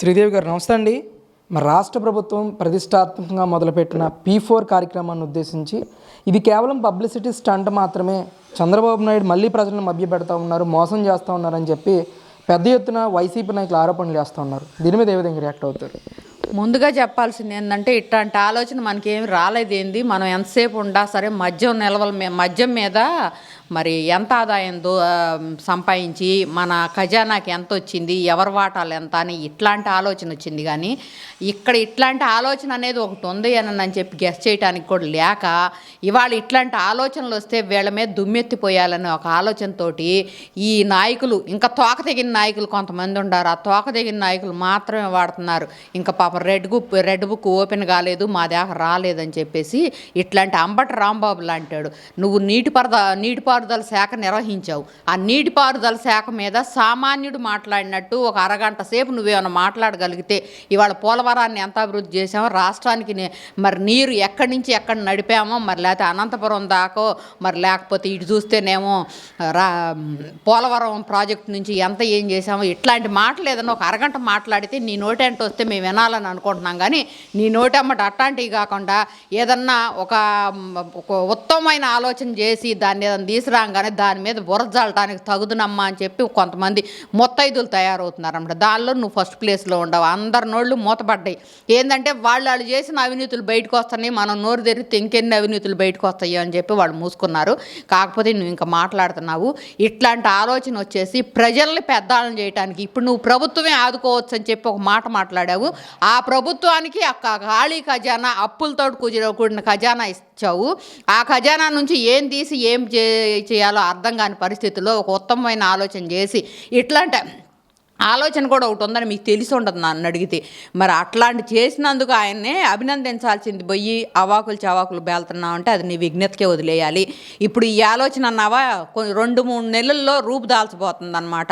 శ్రీదేవి గారు నమస్తే అండి. మరి రాష్ట్ర ప్రభుత్వం ప్రతిష్టాత్మకంగా మొదలుపెట్టిన పీ ఫోర్ కార్యక్రమాన్ని ఉద్దేశించి ఇది కేవలం పబ్లిసిటీ స్టంట్ మాత్రమే. చంద్రబాబు నాయుడు మళ్ళీ ప్రజలను మభ్యపెడతా ఉన్నారు మోసం చేస్తూ ఉన్నారని చెప్పి పెద్ద ఎత్తున వైసీపీ నాయకులు ఆరోపణలు చేస్తూ ఉన్నారు. దీని మీద ఏ విధంగా రియాక్ట్ అవుతారు? ముందుగా చెప్పాల్సింది ఏంటంటే ఇట్లాంటి ఆలోచన మనకేం రాలేదేంది? మనం ఎంతసేపు ఉండా సరే మద్యం నిల్వల మద్యం మీద మరి ఎంత ఆదాయం దో సంపాదించి మన ఖజానాకి ఎంత వచ్చింది ఎవరి వాటాలు ఎంత అని ఇట్లాంటి ఆలోచన వచ్చింది. కానీ ఇక్కడ ఇట్లాంటి ఆలోచన అనేది ఒకటి ఉంది అని అని చెప్పి గెస్ట్ చేయడానికి కూడా లేక ఇవాళ ఇట్లాంటి ఆలోచనలు వస్తే వీళ్ళ మీద దుమ్మెత్తిపోయాలని ఒక ఆలోచనతోటి ఈ నాయకులు ఇంకా తోక తెగిన నాయకులు కొంతమంది ఉండారు. ఆ తోక తెగిన నాయకులు మాత్రమే వాడుతున్నారు. ఇంకా పాపం red book red book open కాలేదు మా దాకా రాలేదని చెప్పేసి ఇట్లాంటి అంబటి రాంబాబు లాంటాడు నువ్వు నీటిపారుద నీటిపారుదల శాఖ నిర్వహించావు. ఆ నీటిపారుదల శాఖ మీద సామాన్యుడు మాట్లాడినట్టు ఒక అరగంట సేపు నువ్వేమైనా మాట్లాడగలిగితే ఇవాళ పోలవరాన్ని ఎంత అభివృద్ధి చేసామో రాష్ట్రానికి మరి నీరు ఎక్కడి నుంచి ఎక్కడ నడిపామో మరి లేకపోతే అనంతపురం దాకో మరి లేకపోతే ఇటు చూస్తేనేమో రా పోలవరం ప్రాజెక్టు నుంచి ఎంత ఏం చేసామో ఇట్లాంటి మాటలు ఏదైనా ఒక అరగంట మాట్లాడితే నీ నోటంట వస్తే మేము వినాలని అనుకుంటున్నాం. కానీ నీ నోటమ్మట అట్లాంటివి కాకుండా ఏదన్నా ఒక ఒక ఉత్తమమైన ఆలోచన చేసి దాన్ని ఏదైనా తీసుకురాగానే దాని మీద బురజాలటానికి తగుదునమ్మా అని చెప్పి కొంతమంది మొత్తైదులు తయారవుతున్నారన్నమాట. దానిలో నువ్వు ఫస్ట్ ప్లేస్లో ఉండవు. అందరి నోళ్ళు మూతపడ్డాయి. ఏంటంటే వాళ్ళు వాళ్ళు చేసిన అవినీతులు బయటకు వస్తున్నాయి. మనం నోరు తెరిస్తే ఇంకెన్ని అవినీతులు బయటకు వస్తాయి అని చెప్పి వాళ్ళు మూసుకున్నారు. కాకపోతే నువ్వు ఇంకా మాట్లాడుతున్నావు. ఇట్లాంటి ఆలోచన వచ్చేసి ప్రజల్ని పెద్దాలను చేయడానికి ఇప్పుడు నువ్వు ప్రభుత్వమే ఆదుకోవచ్చు అని చెప్పి ఒక మాట మాట్లాడావు. ఆ ప్రభుత్వానికి ఆ ఖాళీ ఖజానా అప్పులతో కూడిన కూడిన ఖజానా ఇచ్చావు. ఆ ఖజానా నుంచి ఏం తీసి ఏం చే చేయాలో అర్థం కాని పరిస్థితుల్లో ఒక ఉత్తమమైన ఆలోచన చేసి ఇట్లాంటి ఆలోచన కూడా ఒకటి ఉందని మీకు తెలిసి ఉండదు నన్ను అడిగితే. మరి అట్లాంటి చేసినందుకు ఆయన్నే అభినందించాల్సింది పోయి అవాకులు చవాకులు బేల్తున్నావు అంటే అది నీ విఘ్నతకే వదిలేయాలి. ఇప్పుడు ఈ ఆలోచన అన్నావా? రెండు మూడు నెలల్లో రూపుదాల్చిపోతుంది అనమాట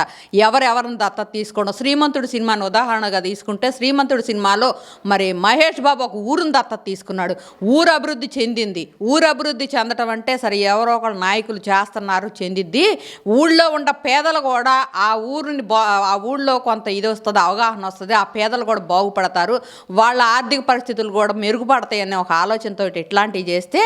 ఎవరెవరిని దత్త తీసుకోవడం శ్రీమంతుడు సినిమాని ఉదాహరణగా తీసుకుంటే శ్రీమంతుడు సినిమాలో మరి మహేష్ బాబు ఒక ఊరుని దత్త తీసుకున్నాడు. ఊరు అభివృద్ధి చెందింది. ఊరు అభివృద్ధి చెందటం అంటే సరే ఎవరో ఒకరు నాయకులు చేస్తున్నారు చెందిద్ది. ఊళ్ళో ఉన్న పేదలు కూడా ఆ ఊరిని బా ఆ ఊళ్ళో కొంత ఇది వస్తుంది అవగాహన వస్తుంది ఆ పేదలు కూడా బాగుపడతారు వాళ్ళ ఆర్థిక పరిస్థితులు కూడా మెరుగుపడతాయి అనే ఒక ఆలోచనతో ఇట్లాంటివి చేస్తే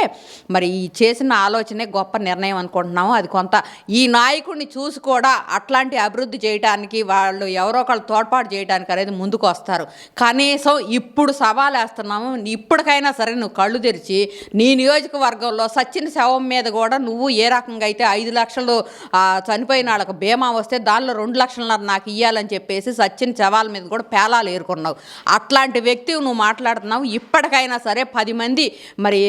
మరి ఈ చేసిన ఆలోచనే గొప్ప నిర్ణయం అనుకుంటున్నాము. అది కొంత ఈ నాయకుడిని చూసి కూడా అట్లాంటి అభివృద్ధి చేయడానికి వాళ్ళు ఎవరో ఒకళ్ళు తోడ్పాటు చేయడానికి అనేది ముందుకు వస్తారు. కనీసం ఇప్పుడు సవాలు వేస్తున్నాము ఇప్పటికైనా సరే నువ్వు కళ్ళు తెరిచి నీ నియోజకవర్గంలో సచిన్ శవం మీద కూడా నువ్వు ఏ రకంగా అయితే ఐదు లక్షలు చనిపోయిన వాళ్ళకి బీమా వస్తే దానిలో రెండు లక్షలన్నర నాకు ఇవ్వాలి చేయాలని చెప్పేసి సచిన్ చవాల మీద కూడా పేలాలు ఏరుకున్నావు. అట్లాంటి వ్యక్తి నువ్వు మాట్లాడుతున్నావు. ఇప్పటికైనా సరే పది మంది మరి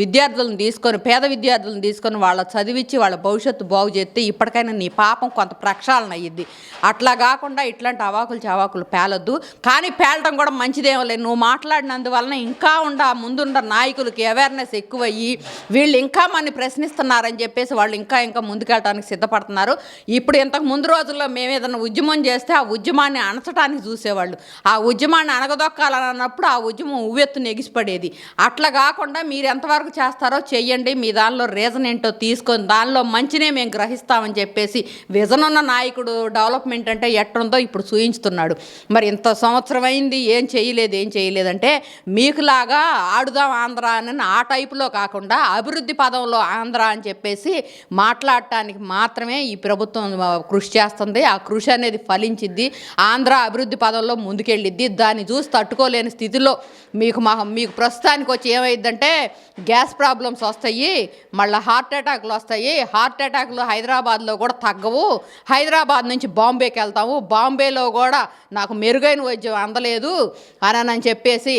విద్యార్థులను తీసుకొని పేద విద్యార్థులను తీసుకొని వాళ్ళ చదివించి వాళ్ళ భవిష్యత్తు బాగు చేస్తే ఇప్పటికైనా నీ పాపం కొంత ప్రక్షాళన అయ్యిద్ది. అట్లా కాకుండా ఇట్లాంటి అవాకులు చవాకులు పేలొద్దు. కానీ పేలటం కూడా మంచిదేమో లేదు. నువ్వు మాట్లాడినందువలన ఇంకా ఉండ ముందున్న నాయకులకి అవేర్నెస్ ఎక్కువయ్యి వీళ్ళు ఇంకా మనని ప్రశ్నిస్తున్నారని చెప్పేసి వాళ్ళు ఇంకా ఇంకా ముందుకెళ్ళడానికి సిద్ధపడుతున్నారు. ఇప్పుడు ఇంతకు ముందు రోజుల్లో మేము ఏదైనా ఉద్యమం చేస్తే ఆ ఉద్యమాన్ని అణచడానికి చూసేవాళ్ళు. ఆ ఉద్యమాన్ని అణగదొక్కాలని అన్నప్పుడు ఆ ఉద్యమం ఉవ్వెత్తున ఎగిసిపడేది అట్లా కాకుండా మీరు ఎంతవరకు చేస్తారో చెయ్యండి మీ దానిలో రీజన్ ఏంటో తీసుకొని దానిలో మంచినే మేము గ్రహిస్తామని చెప్పేసి విజన్ ఉన్న నాయకుడు డెవలప్మెంట్ అంటే ఎట్టుందో ఇప్పుడు చూయించుతున్నాడు మరి ఇంత సంవత్సరం అయింది ఏం చేయలేదు ఏం చేయలేదంటే మీకులాగా ఆడుదాం ఆంధ్ర అని ఆ టైపులో కాకుండా అభివృద్ధి పదంలో ఆంధ్ర అని చెప్పేసి మాట్లాడటానికి మాత్రమే ఈ ప్రభుత్వం కృషి చేస్తుంది. ఆ కృషి అనేది ఫలించిద్ది. ఆంధ్ర అభివృద్ధి పదంలో ముందుకెళ్ళిద్ది. దాన్ని చూసి తట్టుకోలేని స్థితిలో మీకు మా మీకు ప్రస్తుతానికి వచ్చి ఏమైందంటే గ్యాస్ ప్రాబ్లమ్స్ వస్తాయి మళ్ళీ హార్ట్ అటాక్లు వస్తాయి. హార్ట్ అటాక్లు హైదరాబాద్లో కూడా తగ్గవు. హైదరాబాద్ నుంచి బాంబేకి వెళ్తాము. బాంబేలో కూడా నాకు మెరుగైన వైద్యం అందలేదు అని అని చెప్పేసి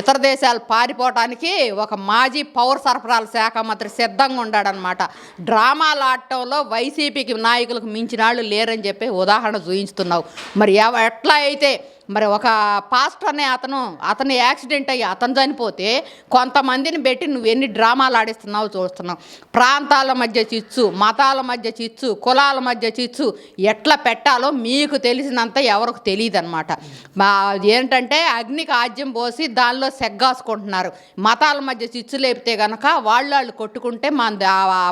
ఇతర దేశాలు పారిపోవటానికి ఒక మాజీ పౌర సరఫరాల శాఖ మంత్రి సిద్ధంగా ఉన్నాడనమాట డ్రామాలు ఆడటంలో వైసీపీకి నాయకులకు మించిన వాళ్ళు లేరని చెప్పి ఉదాహరణ చూపించారు చూపించుతున్నావు మరి ఎట్లా అయితే మరి ఒక పాస్టర్ అనే అతను అతను యాక్సిడెంట్ అయ్యి అతను చనిపోతే కొంతమందిని పెట్టి నువ్వు ఎన్ని డ్రామాలు ఆడిస్తున్నావు చూస్తున్నావు. ప్రాంతాల మధ్య చిచ్చు మతాల మధ్య చిచ్చు కులాల మధ్య చిచ్చు ఎట్లా పెట్టాలో మీకు తెలిసినంత ఎవరికి తెలియదు అనమాట ఏంటంటే అగ్నికి ఆజ్యం పోసి దానిలో సెగ్గాసుకుంటున్నారు. మతాల మధ్య చిచ్చు లేపితే కనుక వాళ్ళు వాళ్ళు కొట్టుకుంటే మన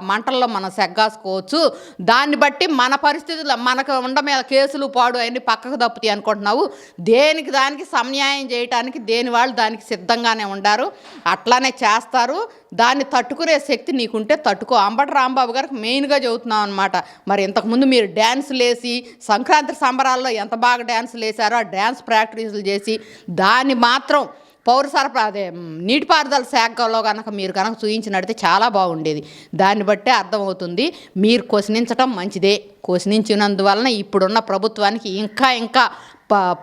మంటల్లో మనం సెగ్గాసుకోవచ్చు. దాన్ని బట్టి మన పరిస్థితులు మనకు ఉండ మీద కేసులు పాడు అన్ని పక్కకు తప్పుతాయి అనుకుంటున్నావు. దేనికి దానికి సమన్యాయం చేయటానికి దేని వాళ్ళు దానికి సిద్ధంగానే ఉండారు. అట్లానే చేస్తారు. దాన్ని తట్టుకునే శక్తి నీకుంటే తట్టుకో. అంబటి రాంబాబు గారికి మెయిన్గా చెబుతున్నాం అనమాట మరి ఇంతకుముందు మీరు డ్యాన్సులు వేసి సంక్రాంతి సంబరాల్లో ఎంత బాగా డ్యాన్సులు వేశారో ఆ డ్యాన్స్ ప్రాక్టీసులు చేసి దాన్ని మాత్రం పౌర సరఫరా అదే నీటిపారుదల శాఖలో కనుక మీరు కనుక చూయించినట్టే చాలా బాగుండేది. దాన్ని బట్టే అర్థమవుతుంది. మీరు క్వశ్చనించటం మంచిదే. క్వశ్చనించినందువలన ఇప్పుడున్న ప్రభుత్వానికి ఇంకా ఇంకా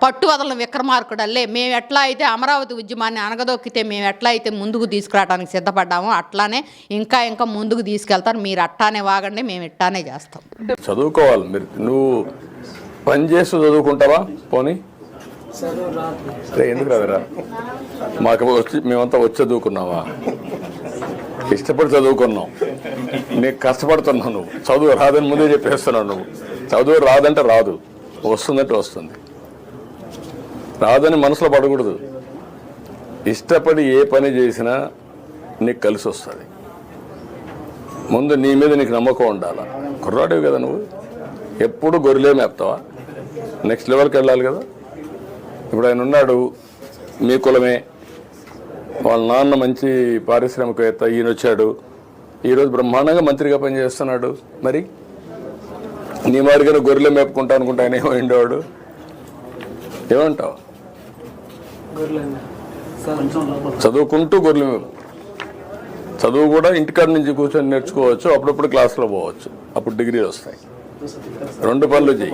పట్టు వదలని విక్రమార్కుడల్లే. మేము ఎట్లా అయితే అమరావతి ఉద్యమాన్ని అనగదొక్కితే మేము ఎట్లా అయితే ముందుకు తీసుకురావడానికి సిద్ధపడ్డామో అట్లానే ఇంకా ఇంకా ముందుకు తీసుకెళ్తారు. మీరు అట్టానే వాగండి మేము ఇట్టానే చేస్తాం. చదువుకోవాలి. మీరు నువ్వు పని చేస్తూ చదువుకుంటావా? పోనీ. ఎందుకు రాదురా? మాకు వచ్చి మేమంతా వచ్చి చదువుకున్నావా? ఇష్టపడి చదువుకున్నాం. నీకు కష్టపడుతున్నావు నువ్వు. చదువు రాదని ముందే చెప్పేస్తున్నావు నువ్వు. చదువు రాదంటే రాదు. వస్తుందంటే వస్తుంది. రాదని మనసులో పడకూడదు. ఇష్టపడి ఏ పని చేసినా నీకు కలిసి వస్తుంది. ముందు నీ మీద నీకు నమ్మకం ఉండాలి? కుర్రాడివి కదా నువ్వు. ఎప్పుడు గొర్రెలే మేపుతావా? నెక్స్ట్ లెవెల్కి వెళ్ళాలి కదా. ఇప్పుడు ఆయన ఉన్నాడు మీ కులమే. వాళ్ళ నాన్న మంచి పారిశ్రామికవేత్త ఈయన వచ్చాడు. ఈరోజు బ్రహ్మాండంగా మంత్రిగా పనిచేస్తున్నాడు. మరి? నీ మాదిరిగా గొర్రెలే మేపుకుంటా అనుకుంటా ఆయన ఏమో ఉండేవాడు? ఏమంటావు? చదువుకుంటూ గొర్రెలు. మేపు చదువు కూడా ఇంటికాడ నుంచి కూర్చొని నేర్చుకోవచ్చు అప్పుడప్పుడు క్లాస్లో పోవచ్చు. అప్పుడు డిగ్రీలు వస్తాయి. రెండు పనులు సార్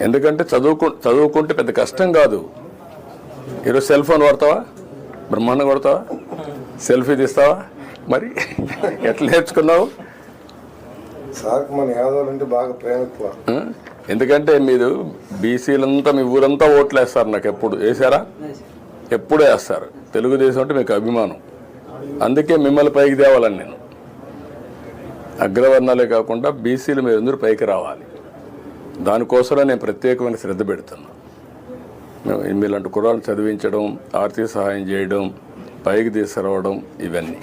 ఎందుకంటే చదువుకు చదువుకుంటే పెద్ద కష్టం కాదు. ఈరోజు సెల్ ఫోన్ వాడతావా? బ్రహ్మాండం కొడతావా? సెల్ఫీ తీస్తావా? మరి ఎట్లా నేర్చుకున్నావు? సార్కి మన యాదవులు అంటే బాగా ప్రేమ ఎక్కువ. ఆ? ఎందుకంటే మీరు బీసీలంతా మీ ఊరంతా ఓట్లు వేస్తారు నాకు ఎప్పుడు. వేసారా ఎప్పుడే వేస్తారు. తెలుగుదేశం అంటే మీకు అభిమానం. అందుకే మిమ్మల్ని పైకి తేవాలని నేను. అగ్రవర్ణాలే కాకుండా బీసీలు మీరు అందరూ పైకి రావాలి? దానికోసమే నేను ప్రత్యేకమైన శ్రద్ధ పెడుతున్నా. మీలాంటి కుర్రాలను చదివించడం ఆర్థిక సహాయం చేయడం పైకి తీసుకురావడం ఇవన్నీ.